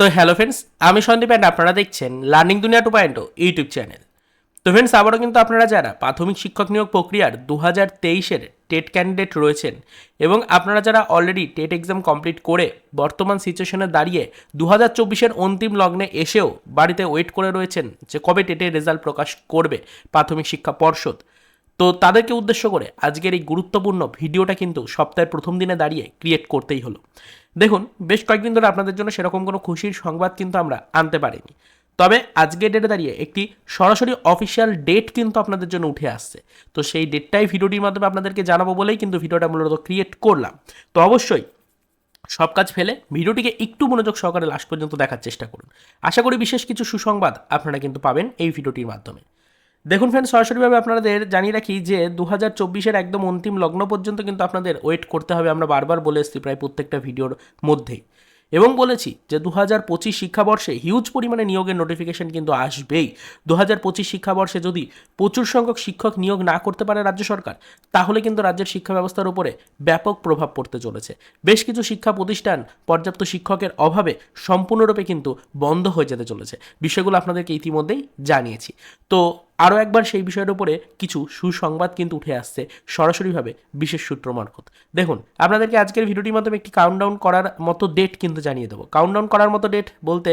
তো hello friends আমি Sandeep and আপনারা দেখছেন learning Duniya two point YouTube channel তো ফ্রেন্ডস আবারও কিন্তু আপনারা যারা প্রাথমিক শিক্ষক নিয়োগ প্রক্রিয়ার দু হাজার তেইশের টেট ক্যান্ডিডেট রয়েছেন এবং আপনারা যারা অলরেডি টেট এক্সাম কমপ্লিট করে বর্তমান সিচুয়েশনে দাঁড়িয়ে দু হাজার চব্বিশের অন্তিম লগ্নে এসেও বাড়িতে ওয়েট করে রয়েছেন যে কবে টেটের রেজাল্ট প্রকাশ করবে প্রাথমিক শিক্ষা পর্ষদ। তো তাদেরকে উদ্দেশ্য করে আজকের এই গুরুত্বপূর্ণ ভিডিওটা কিন্তু সপ্তাহের প্রথম দিনে দাঁড়িয়ে ক্রিয়েট করতেই হলো। দেখুন, বেশ কয়েকদিন ধরে আপনাদের জন্য সেরকম কোনো খুশির সংবাদ কিন্তু আমরা আনতে পারিনি। তবে আজকের ডেটে দাঁড়িয়ে একটি সরাসরি অফিসিয়াল ডেট কিন্তু আপনাদের জন্য উঠে আসছে। তো সেই ডেটটাই ভিডিওটির মাধ্যমে আপনাদেরকে জানাব বলেই কিন্তু ভিডিওটা মূলত ক্রিয়েট করলাম। তো অবশ্যই সব কাজ ফেলে ভিডিওটিকে একটু মনোযোগ সহকারে লাস্ট পর্যন্ত দেখার চেষ্টা করুন। আশা করি বিশেষ কিছু সুসংবাদ আপনারা কিন্তু পাবেন এই ভিডিওটির মাধ্যমে। দেখুন ফ্রেন্ড সরাসরিভাবে আপনাদের জানিয়ে রাখি যে দু হাজার চব্বিশের একদম অন্তিম লগ্ন পর্যন্ত কিন্তু আপনাদের ওয়েট করতে হবে। আমরা বারবার বলে এসেছি প্রায় প্রত্যেকটা ভিডিওর মধ্যেই এবং বলেছি যে দু হাজার পঁচিশ শিক্ষাবর্ষে হিউজ পরিমাণে নিয়োগের নোটিফিকেশন কিন্তু আসবেই। দু হাজার পঁচিশ শিক্ষাবর্ষে যদি প্রচুর সংখ্যক শিক্ষক নিয়োগ না করতে পারে রাজ্য সরকার, তাহলে কিন্তু রাজ্যের শিক্ষা ব্যবস্থার উপরে ব্যাপক প্রভাব পড়তে চলেছে। বেশ কিছু শিক্ষা প্রতিষ্ঠান পর্যাপ্ত শিক্ষকের অভাবে সম্পূর্ণরূপে কিন্তু বন্ধ হয়ে যেতে চলেছে। বিষয়গুলো আপনাদেরকে ইতিমধ্যেই জানিয়েছি। তো আরও একবার সেই বিষয়ের উপরে কিছু সুসংবাদ কিন্তু উঠে আসছে, সরাসরিভাবে বিশেষ সূত্র মারফত। দেখুন, আপনাদেরকে আজকের ভিডিওটির মাধ্যমে একটি কাউন্টডাউন করার মতো ডেট কিন্তু জানিয়ে দেবো। কাউন্টডাউন করার মতো ডেট বলতে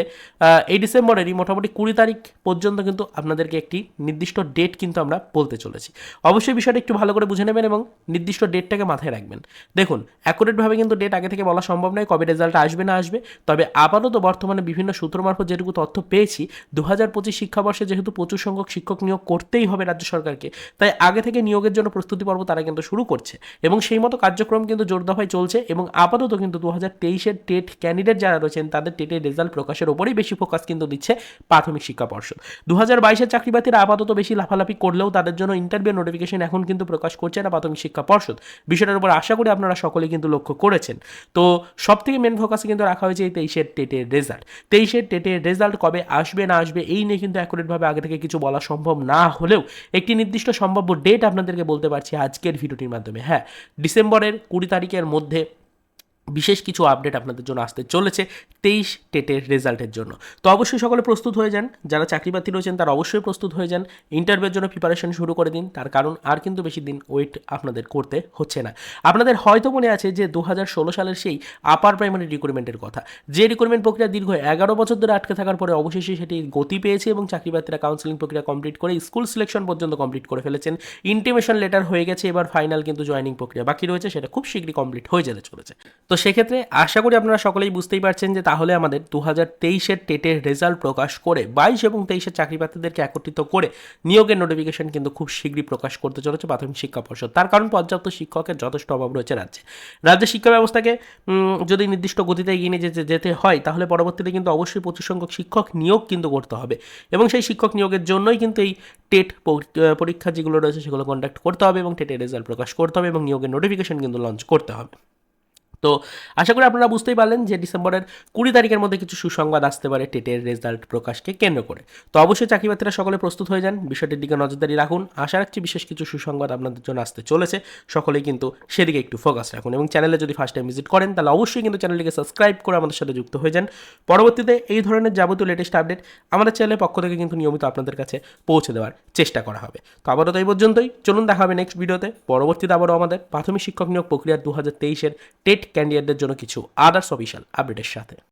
এই ডিসেম্বরেরই মোটামুটি কুড়ি তারিখ পর্যন্ত কিন্তু আপনাদেরকে একটি নির্দিষ্ট ডেট কিন্তু আমরা বলতে চলেছি। অবশ্যই বিষয়টা একটু ভালো করে বুঝে নেবেন এবং নির্দিষ্ট ডেটটাকে মাথায় রাখবেন। দেখুন অ্যাকুরেটভাবে কিন্তু ডেট আগে থেকে বলা সম্ভব নয়, কবে রেজাল্ট আসবে না আসবে। তবে আপাতত বর্তমানে বিভিন্ন সূত্র মারফত যেটুকু তথ্য পেয়েছি দু হাজার পঁচিশ শিক্ষাবর্ষে যেহেতু প্রচুর সংখ্যক শিক্ষক নিয়োগ করতেই হবে রাজ্য সরকারকে। তাই আগে থেকে নিয়োগের জন্য প্রস্তুতি পর্ব তারা কিন্তু শুরু করছে। এবং সেই মতো কার্যক্রম কিন্তু জোরদফায় চলছে এবং আপাতত কিন্তু দু হাজার তেইশের টেট ক্যান্ডিডেট যারা রয়েছেন, তাদের টেটের রেজাল্ট প্রকাশের ওপরেই বেশি ফোকাস কিন্তু দিচ্ছে প্রাথমিক শিক্ষা পর্ষদ। দু হাজার বাইশের চাকরি বাতিরা আপাতত বেশি লাফালাফি করলেও তাদের জন্য ইন্টারভিউ নোটিফিকেশন এখন কিন্তু প্রকাশ করছে না প্রাথমিক শিক্ষা পর্ষদ। বিষয়টার উপর আশা করি আপনারা সকলেই কিন্তু লক্ষ্য করেছেন। তো সব থেকে মেন ফোকাসে কিন্তু রাখা হয়েছে এই তেইশের টেটের রেজাল্ট তেইশের টেটের রেজাল্ট কবে আসবে না আসবে এই নিয়ে কিন্তু অ্যাকুরেটভাবে আগে থেকে কিছু বলা সম্ভব না হলেও একটি নির্দিষ্ট সম্ভাব্য ডেট আপনাদেরকে বলতে পারছি আজকের ভিডিওটির মাধ্যমে। হ্যাঁ ডিসেম্বরের কুড়ি তারিখের মধ্যে বিশেষ কিছু আপডেট আপনাদের জন্য আসতে চলেছে তেইশ টেটের রেজাল্টের জন্য। তো অবশ্যই সকলে প্রস্তুত হয়ে যান, যারা চাকরি প্রার্থী রয়েছেন তারা অবশ্যই প্রস্তুত হয়ে যান ইন্টারভিউর জন্য প্রিপারেশন শুরু করে দিন, তার কারণ আর কিন্তু বেশি দিন ওয়েট আপনাদের করতে হচ্ছে না। আপনাদের হয়তো মনে আছে যে দু হাজার ষোলো সালের সেই আপার প্রাইমারি রিক্রুটমেন্টের কথা। যে রিক্রুটমেন্ট প্রক্রিয়া দীর্ঘ এগারো বছর ধরে আটকে থাকার পরে অবশেষে সেটি গতি পেয়েছে এবং চাকরি প্রার্থীরা কাউন্সিলিং প্রক্রিয়া কমপ্লিট করে স্কুল সিলেকশন পর্যন্ত কমপ্লিট করে ফেলেছেন। ইন্টিমেশন লেটার হয়ে গেছে, এবার ফাইনাল কিন্তু জয়েনিং প্রক্রিয়া বাকি রয়েছে, সেটা খুব শীঘ্রই কমপ্লিট হয়ে যেতে চলেছে। তো সেক্ষেত্রে আশা করি আপনারা সকলেই বুঝতেই পারছেন যে তাহলে আমাদের দু হাজার তেইশের টেটের রেজাল্ট প্রকাশ করে বাইশ এবং তেইশের চাকরি প্রার্থীদেরকে একত্রিত করে নিয়োগের নোটিফিকেশন কিন্তু খুব শীঘ্রই প্রকাশ করতে চলেছে প্রাথমিক শিক্ষা পর্ষদ। তার কারণ পর্যাপ্ত শিক্ষকের যথেষ্ট অভাব রয়েছে রাজ্যে। রাজ্যের শিক্ষা ব্যবস্থাকে যদি নির্দিষ্ট গতিতে এগিয়ে নিয়ে যেতে যেতে হয়, তাহলে পরবর্তীতে কিন্তু অবশ্যই প্রচুর সংখ্যক শিক্ষক নিয়োগ কিন্তু করতে হবে এবং সেই শিক্ষক নিয়োগের জন্যই কিন্তু এই টেট পরীক্ষা যেগুলো রয়েছে সেগুলো কন্ডাক্ট করতে হবে এবং টেটের রেজাল্ট প্রকাশ করতে হবে এবং নিয়োগের নোটিফিকেশন কিন্তু লঞ্চ করতে হবে। তো আশা করি আপনারা বুঝতেই পারলেন যে ডিসেম্বরের কুড়ি তারিখের মধ্যে কিছু সুসংবাদ আসতে পারে টেটের রেজাল্ট প্রকাশকে কেন্দ্র করে। তো অবশ্যই চাকরি সকলে প্রস্তুত হয়ে যান, বিষয়টির দিকে নজরদারি রাখুন। আশা রাখছি বিশেষ কিছু সুসংবাদ আপনাদের জন্য আসতে চলেছে। সকলেই কিন্তু সেদিকে একটু ফোকাস রাখুন এবং চ্যানেলে যদি ফার্স্ট টাইম ভিজিট করেন, তাহলে অবশ্যই কিন্তু চ্যানেলটিকে সাবস্ক্রাইব করে আমাদের সাথে যুক্ত হয়ে যান। পরবর্তীতে এই ধরনের যাবতীয় লেটেস্ট আপডেট আমাদের চ্যানেলের পক্ষ থেকে কিন্তু নিয়মিত আপনাদের কাছে পৌঁছে দেওয়ার চেষ্টা করা হবে। তো আপাতত এই পর্যন্তই। চলুন দেখা হবে নেক্সট ভিডিওতে পরবর্তীতে আবারও আমাদের প্রাথমিক শিক্ষক নিয়োগ প্রক্রিয়া দু হাজার তেইশের টেট ক্যান্ডিডেটদের জন্য কিছু আদার্স অফিসিয়াল আপডেটের সাথে।